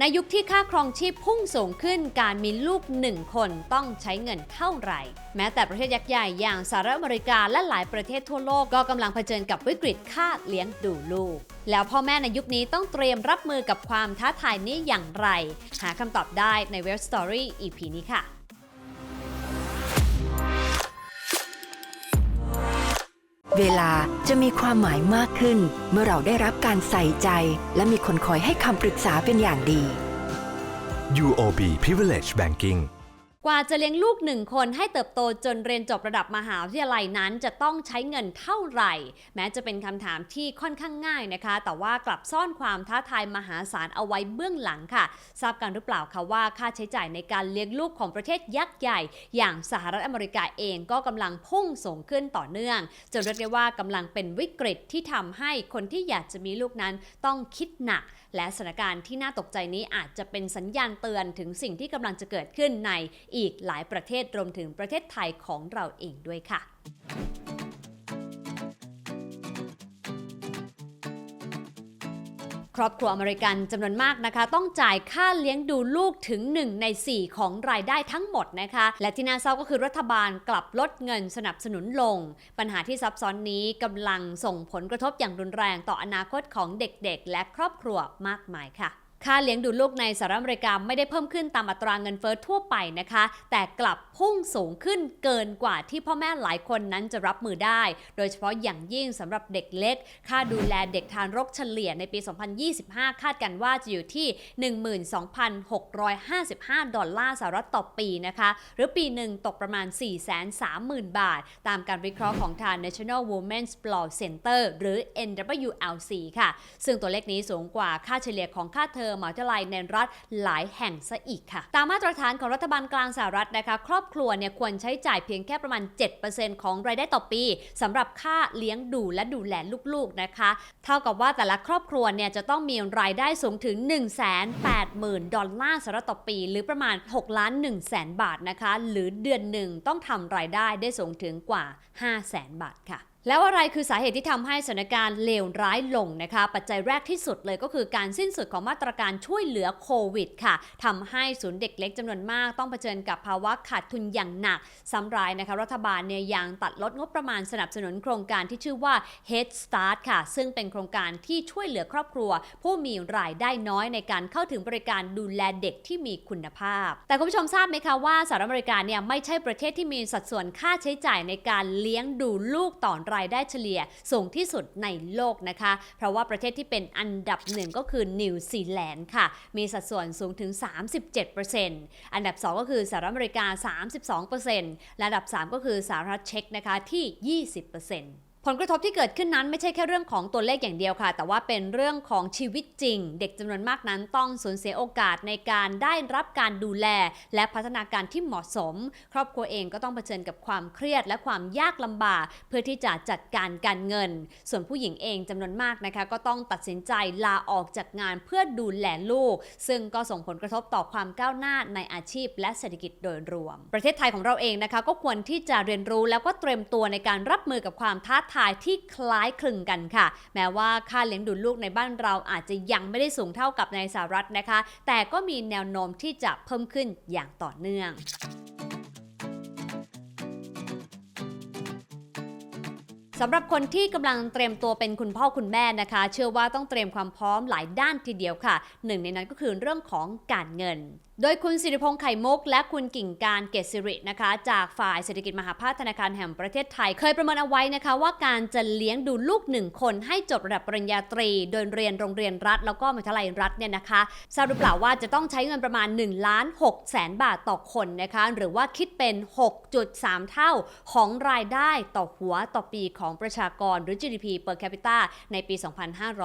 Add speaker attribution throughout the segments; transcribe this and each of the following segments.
Speaker 1: ในยุคที่ค่าครองชีพพุ่งสูงขึ้นการมีลูกหนึ่งคนต้องใช้เงินเท่าไหร่ แม้แต่ประเทศยักษ์ใหญ่อย่างสหรัฐอเมริกาและหลายประเทศทั่วโลกก็กำลังเผชิญกับวิกฤตค่าเลี้ยงดูลูก แล้วพ่อแม่ในยุคนี้ต้องเตรียมรับมือกับความท้าทายนี้อย่างไร หาคำตอบได้ในเว็บสตอรี่ EP นี้ค่ะ
Speaker 2: เวลาจะมีความหมายมากขึ้น เมื่อเราได้รับการใส่ใจ และมีคนคอยให้คำปรึกษาเป็นอย่างดี
Speaker 3: UOB Privilege Banking
Speaker 1: กว่าจะเลี้ยงลูกหนึ่งคนให้เติบโตจนเรียนจบระดับมหาวิทยาลัยนั้น จะต้องใช้เงินเท่าไหร่ แม้จะเป็นคำถามที่ค่อนข้างง่ายนะคะ แต่ว่ากลับซ่อนความท้าทายมหาศาลเอาไว้เบื้องหลังค่ะ ทราบกันหรือเปล่าคะว่าค่าใช้จ่ายในการเลี้ยงลูกของประเทศยักษ์ใหญ่ อย่างสหรัฐอเมริกาเองก็กำลังพุ่งสูงขึ้นต่อเนื่องจนเรียกได้ว่ากำลังเป็นวิกฤตที่ทำให้คนที่อยากจะมีลูกนั้นต้องคิดหนัก และสถานการณ์ที่น่าตกใจนี้อาจจะเป็นสัญญาณเตือนถึงสิ่งที่กำลังจะเกิดขึ้นในอีกหลายประเทศรวมถึงประเทศไทยของเราเองด้วยค่ะ ครอบครัวอเมริกันจำนวนมากนะคะ ต้องจ่ายค่าเลี้ยงดูลูกถึง 1 ใน 4 ของรายได้ทั้งหมดนะคะ และที่น่าเศร้าก็คือรัฐบาลกลับลดเงินสนับสนุนลง ปัญหาที่ซับซ้อนนี้กำลังส่งผลกระทบอย่างรุนแรงต่ออนาคตของเด็กๆ และครอบครัวมากมายค่ะ ค่าเลี้ยงดูลูกในสหรัฐอเมริกาไม่ได้เพิ่มขึ้นตามอัตราเงินเฟ้อทั่วไปนะคะ แต่กลับพุ่งสูงขึ้นเกินกว่าที่พ่อแม่หลายคนนั้นจะรับมือได้ โดยเฉพาะอย่างยิ่งสำหรับเด็กเล็ก ค่าดูแลเด็กทารกเฉลี่ยในปี 2025 คาดกันว่าจะอยู่ที่ 12,655 ดอลลาร์สหรัฐต่อปีนะคะ หรือปีหนึ่งตกประมาณ 430,000 บาท ตามการวิเคราะห์ของทาง National Women's Law Center หรือ NWLC ค่ะ ซึ่งตัวเลขนี้สูงกว่าค่าเฉลี่ยของค่าเทอมมหาวิทยาลัยในรัฐหลายแห่งซะอีกค่ะ ตามมาตรฐานของรัฐบาลกลางสหรัฐนะคะครอบครัวเนี่ยควรใช้จ่ายเพียงแค่ประมาณ 7%ของรายได้ต่อปีสำหรับค่าเลี้ยงดูและดูแลลูกๆนะคะ เท่ากับว่าแต่ละครอบครัวเนี่ยจะต้องมีรายได้สูงถึง 180,000 ดอลลาร์สหรัฐต่อปี หรือประมาณ6ล้าน1แสนบาทนะคะ หรือเดือนหนึ่งต้องทำรายได้ได้สูงถึงกว่า 5 0 0แสนบาทค่ะ แล้วอะไรคือสาเหตุที่ทำให้สถานการณ์เลวร้ายลงนะคะ ปัจจัยแรกที่สุดเลยก็คือการสิ้นสุดของมาตรการช่วยเหลือโควิดค่ะทำให้ศูนย์เด็กเล็กจำนวนมาก ต้องเผชิญกับภาวะขาดทุนอย่างหนักซ้ำร้ายนะคะ รัฐบาลเนี่ยยังตัดลดงบประมาณสนับสนุนโครงการที่ชื่อว่า Head Start ค่ะ ซึ่งเป็นโครงการที่ช่วยเหลือครอบครัว ผู้มีรายได้น้อยในการเข้าถึงบริการดูแลเด็กที่มีคุณภาพ แต่คุณผู้ชมทราบไหมคะว่าสหรัฐอเมริกาเนี่ยไม่ใช่ประเทศที่มีสัดส่วนค่าใช้จ่ายในการเลี้ยงดูลูกต่อรายได้เฉลี่ยสูงที่สุดในโลกนะคะ เพราะว่าประเทศที่เป็นอันดับหนึ่งก็คือนิวซีแลนด์ค่ะ มีสัดส่วนสูงถึง 37%อันดับ 2 ก็คือสหรัฐอเมริกา 32%และอันดับ 3 ก็คือสหรัฐเช็กนะคะที่ 20% ผลกระทบที่เกิดขึ้นนั้นไม่ใช่แค่เรื่องของตัวเลขอย่างเดียวค่ะ แต่ว่าเป็นเรื่องของชีวิตจริง เด็กจำนวนมากนั้นต้องสูญเสียโอกาสในการได้รับการดูแล และพัฒนาการที่เหมาะสม ครอบครัวเองก็ต้องเผชิญกับความเครียด และความยากลำบาก เพื่อที่จะจัดการการเงิน ส่วนผู้หญิงเองจำนวนมากนะคะ ก็ต้องตัดสินใจลาออกจากงานเพื่อดูแลลูก ซึ่งก็ส่งผลกระทบต่อความก้าวหน้าในอาชีพ และเศรษฐกิจโดยรวม ประเทศไทยของเราเองนะคะ ก็ควรที่จะเรียนรู้แล้วก็เตรียมตัวในการรับมือกับความท้าทายที่คล้ายคลึงกันค่ะ แม้ว่าค่าเลี้ยงดูลูกในบ้านเราอาจจะยังไม่ได้สูงเท่ากับในสหรัฐนะคะ แต่ก็มีแนวโน้มที่จะเพิ่มขึ้นอย่างต่อเนื่องสำหรับคนที่กำลังเตรียมตัวเป็นคุณพ่อคุณแม่นะคะ เชื่อว่าต้องเตรียมความพร้อมหลายด้านทีเดียวค่ะ หนึ่งในนั้นก็คือเรื่องของการเงิน โดยคุณสิริพงษ์ไข่มุก และคุณกิ่งการเกษรินะคะ จากฝ่ายเศรษฐกิจมหาภาคธนาคารแห่งประเทศไทย เคยประเมินเอาไว้นะคะ ว่าการจะเลี้ยงดูลูกหนึ่งคนให้จบระดับปริญญาตรี โดยเรียนโรงเรียนรัฐ แล้วก็มหาวิทยาลัยรัฐเนี่ยนะคะทราบหรือเปล่าว่าจะต้องใช้เงินประมาณ1ล้าน6แสนบาทต่อคนนะคะ หรือว่าคิดเป็น 6.3 เท่าของรายได้ต่อหัวต่อปีของประชากรหรือ GDP per capita ในปี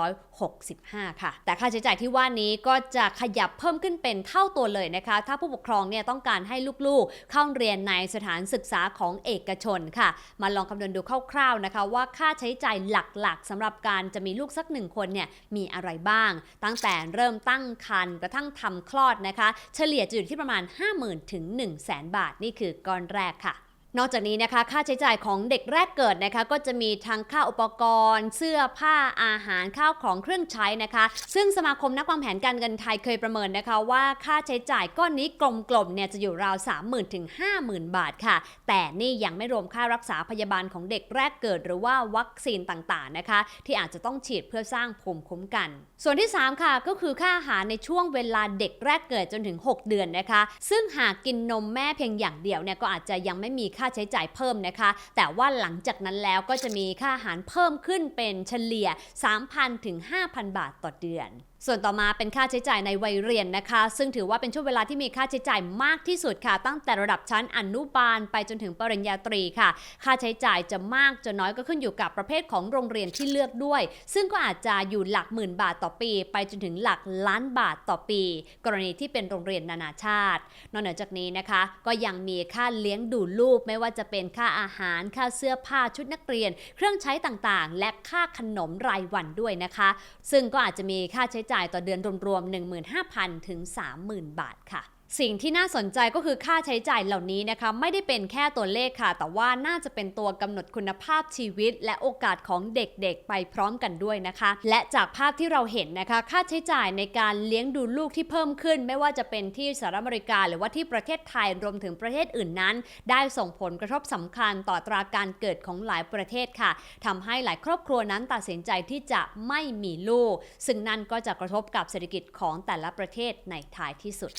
Speaker 1: 2565 ค่ะ แต่ค่าใช้จ่ายที่ว่านี้ก็จะขยับเพิ่มขึ้นเป็นเท่าตัวเลยนะคะ ถ้าผู้ปกครองเนี่ยต้องการให้ลูกๆ เข้าเรียนในสถานศึกษาของเอกชนค่ะ มาลองคำนวณดูคร่าวๆนะคะ ว่าค่าใช้จ่ายหลักๆสำหรับการจะมีลูกสักหนึ่งคนเนี่ยมีอะไรบ้าง ตั้งแต่เริ่มตั้งครรภ์กระทั่งทำคลอดนะคะ เฉลี่ยจะอยู่ที่ประมาณ 50,000 ถึง 1 0 0 0 0แบาท นี่คือก้อนแรกค่ะ นอกจากนี้นะคะค่าใช้จ่ายของเด็กแรกเกิดนะคะก็จะมีทั้งค่าอุปกรณ์ เสื้อผ้าอาหารข้าวของเครื่องใช้นะคะ ซึ่งสมาคมนักวางแผนการเงินไทยเคยประเมินนะคะว่าค่าใช้จ่ายก้อนนี้กลมๆเนี่ยจะอยู่ราว 30,000ถึง50,000 บาทค่ะ แต่นี่ยังไม่รวมค่ารักษาพยาบาลของเด็กแรกเกิด หรือว่าวัคซีนต่างๆนะคะ ที่อาจจะต้องฉีดเพื่อสร้างภูมิคุ้มกัน ส่วนที่ 3 ค่ะก็คือค่าอาหารในช่วงเวลาเด็กแรกเกิดจนถึง 6 เดือนนะคะ ซึ่งหากกินนมแม่เพียงอย่างเดียวเนี่ยก็อาจจะยังไม่มีค่าค่าใช้จ่ายเพิ่มนะคะ แต่ว่าหลังจากนั้นแล้วก็จะมีค่าอาหารเพิ่มขึ้นเป็นเฉลี่ย 3,000 ถึง 5,000 บาทต่อเดือน ส่วนต่อมาเป็นค่าใช้จ่ายในวัยเรียนนะคะ ซึ่งถือว่าเป็นช่วงเวลาที่มีค่าใช้จ่ายมากที่สุดค่ะ ตั้งแต่ระดับชั้นอนุบาลไปจนถึงปริญญาตรีค่ะ ค่าใช้จ่ายจะมากจะน้อยก็ขึ้นอยู่กับประเภทของโรงเรียนที่เลือกด้วย ซึ่งก็อาจจะอยู่หลักหมื่นบาทต่อปี ไปจนถึงหลักล้านบาทต่อปี กรณีที่เป็นโรงเรียนนานาชาติ นอกนอจากนี้นะคะ ก็ยังมีค่าเลี้ยงดูลูกไม่ว่าจะเป็นค่าอาหาร ค่าเสื้อผ้าชุดนักเรียน เครื่องใช้ต่างๆ และค่าขนมรายวันด้วยนะคะ ซึ่งก็อาจจะมีค่าใช้จ่ายต่อเดือนรวมๆ 15,000 ถึง 30,000 บาทค่ะ สิ่งที่น่าสนใจก็คือค่าใช้จ่ายเหล่านี้นะคะ ไม่ได้เป็นแค่ตัวเลขค่ะ แต่ว่าน่าจะเป็นตัวกำหนดคุณภาพชีวิต และโอกาสของเด็กๆ ไปพร้อมกันด้วยนะคะ และจากภาพที่เราเห็นนะคะ ค่าใช้จ่ายในการเลี้ยงดูลูกที่เพิ่มขึ้น ไม่ว่าจะเป็นที่สหรัฐอเมริกา หรือว่าที่ประเทศไทยรวมถึงประเทศอื่นนั้น ได้ส่งผลกระทบสำคัญต่อตราการเกิดของหลายประเทศค่ะทำให้หลายครอบครัวนั้นตัดสินใจที่จะไม่มีลูก ซึ่งนั่นก็จะกระทบกับเศรษฐกิจของแต่ละประเทศในท้ายที่สุด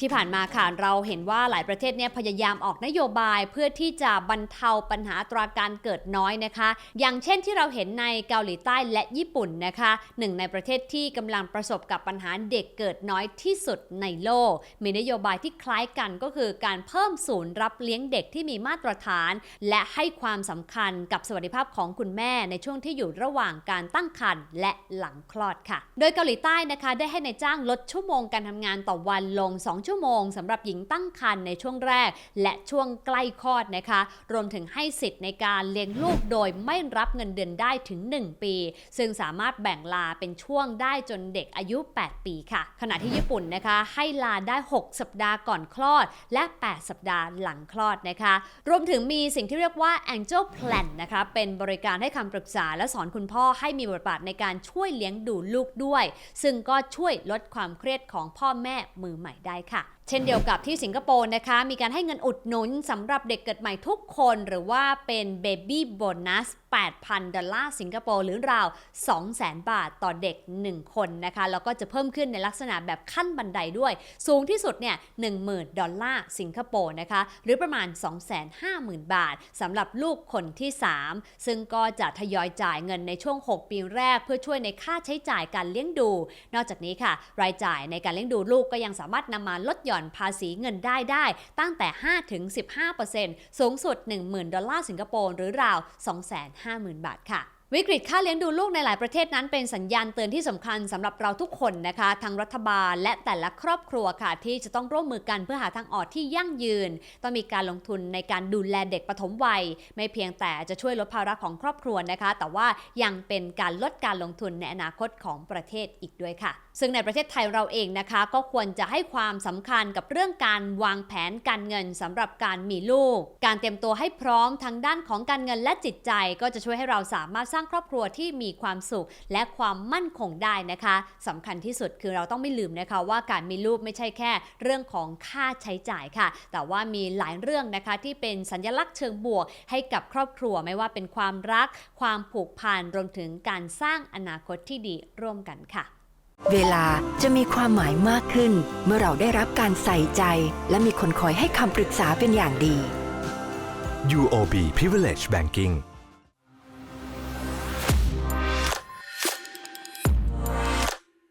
Speaker 1: ที่ผ่านมาค่ะเราเห็นว่าหลายประเทศเนี่ยพยายามออกนโยบายเพื่อที่จะบรรเทาปัญหาตราการเกิดน้อยนะคะ อย่างเช่นที่เราเห็นในเกาหลีใต้และญี่ปุ่นนะคะหนึ่งในประเทศที่กำลังประสบกับปัญหาเด็กเกิดน้อยที่สุดในโลก มีนโยบายที่คล้ายกันก็คือการเพิ่มศูนย์รับเลี้ยงเด็กที่มีมาตรฐาน และให้ความสำคัญกับสวัสดิภาพของคุณแม่ในช่วงที่อยู่ระหว่างการตั้งครรภ์และหลังคลอดค่ะ โดยเกาหลีใต้นะคะได้ให้ในจ้างลดชั่วโมงการทำงานต่อวันลง2ชั่วโมงสำหรับหญิงตั้งครรภ์ในช่วงแรก และช่วงใกล้คลอดนะคะ รวมถึงให้สิทธิ์ในการเลี้ยงลูกโดยไม่รับเงินเดือนได้ถึง 1 ปี ซึ่งสามารถแบ่งลาเป็นช่วงได้จนเด็กอายุ 8 ปีค่ะ ขณะที่ญี่ปุ่นนะคะให้ลาได้ 6 สัปดาห์ก่อนคลอด และ 8 สัปดาห์หลังคลอดนะคะ รวมถึงมีสิ่งที่เรียกว่า Angel Plan นะคะ เป็นบริการให้คำปรึกษาและสอนคุณพ่อให้มีบทบาทในการช่วยเลี้ยงดูลูกด้วย ซึ่งก็ช่วยลดความเครียดของพ่อแม่มือใหม่ได้ค่ะเช่นเดียวกับที่สิงคโปร์นะคะ มีการให้เงินอุดหนุนสำหรับเด็กเกิดใหม่ทุกคนหรือว่าเป็นเบบี้โบนัส8,000 ดอลลาร์สิงคโปร์หรือราว 200,000 บาทต่อเด็ก 1 คนนะคะ แล้วก็จะเพิ่มขึ้นในลักษณะแบบขั้นบันไดด้วย สูงที่สุดเนี่ย10,000 ดอลลาร์สิงคโปร์นะคะ หรือประมาณ 250,000 บาทสำหรับลูกคนที่ 3 ซึ่งก็จะทยอยจ่ายเงินในช่วง 6 ปีแรก เพื่อช่วยในค่าใช้จ่ายการเลี้ยงดู นอกจากนี้ค่ะ รายจ่ายในการเลี้ยงดูลูกก็ยังสามารถนำมาลดหย่อนภาษีเงินได้ได้ ตั้งแต่ 5-15%สูงสุด 10,000 ดอลลาร์สิงคโปร์หรือราว 250,000 บาทค่ะ วิกฤตค่าเลี้ยงดูลูกในหลายประเทศนั้นเป็นสัญญาณเตือนที่สำคัญสำหรับเราทุกคนนะคะทั้งรัฐบาลและแต่ละครอบครัวค่ะ ที่จะต้องร่วมมือกันเพื่อหาทางออกที่ยั่งยืน ต้องมีการลงทุนในการดูแลเด็กปฐมวัย ไม่เพียงแต่จะช่วยลดภาระของครอบครัวนะคะ แต่ว่ายังเป็นการลดการลงทุนในอนาคตของประเทศอีกด้วยค่ะ ซึ่งในประเทศไทยเราเองนะคะ ก็ควรจะให้ความสำคัญกับเรื่องการวางแผนการเงินสำหรับการมีลูก การเตรียมตัวให้พร้อมทั้งด้านของการเงินและจิตใจ ก็จะช่วยให้เราสามารถสร้างครอบครัวที่มีความสุขและความมั่นคงได้นะคะสำคัญที่สุดคือเราต้องไม่ลืมนะคะ ว่าการมีลูกไม่ใช่แค่เรื่องของค่าใช้จ่ายค่ะ แต่ว่ามีหลายเรื่องนะคะที่เป็นสัญลักษณ์เชิงบวก ให้กับครอบครัวไม่ว่าเป็นความรัก ความผูกพันรวมถึงการสร้างอนาคตที่ดีร่วมกันค่ะ
Speaker 2: เวลาจะมีความหมายมากขึ้น เมื่อเราได้รับการใส่ใจ และมีคนคอยให้คำปรึกษาเป็นอย่างดี
Speaker 3: UOB Privilege Banking